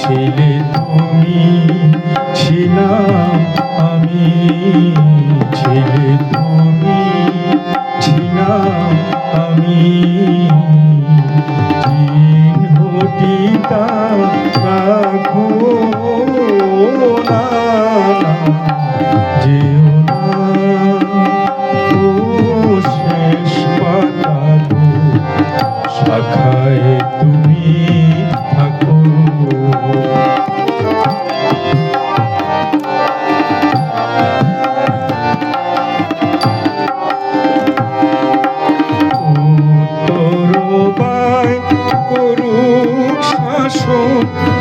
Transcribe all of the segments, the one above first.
ছিলে তুমি ছিলাম আমি। ছিলে তুমি ছিলাম আমি। চিহ্নটিতা রাখো।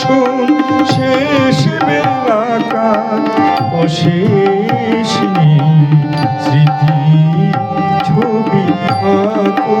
আসন শেষ বেলাকার অশেষ স্মৃতি ছবি আঁকো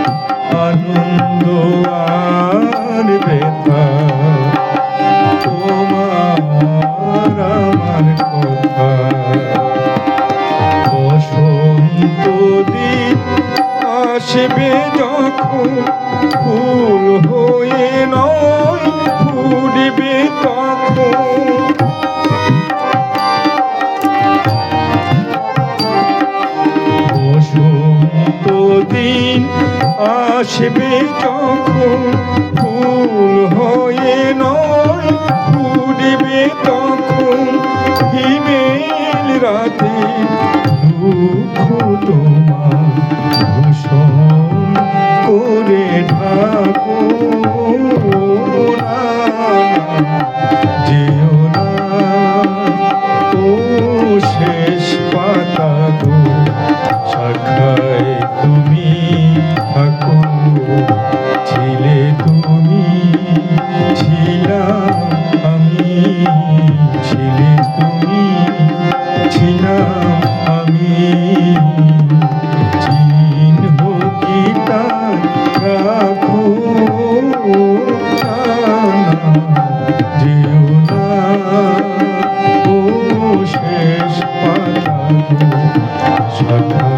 আসবে যখন ফুল হয়ে নয় ফুটবে তখন। বসন্ত দিন আসবে যখন ফুল হয়ে নয় ফুটবে তখন। হিমেল রাতে দুঃখ তোমার করে ঢাকো যেও না ও শেষ পাতা গো শাখা Thank you.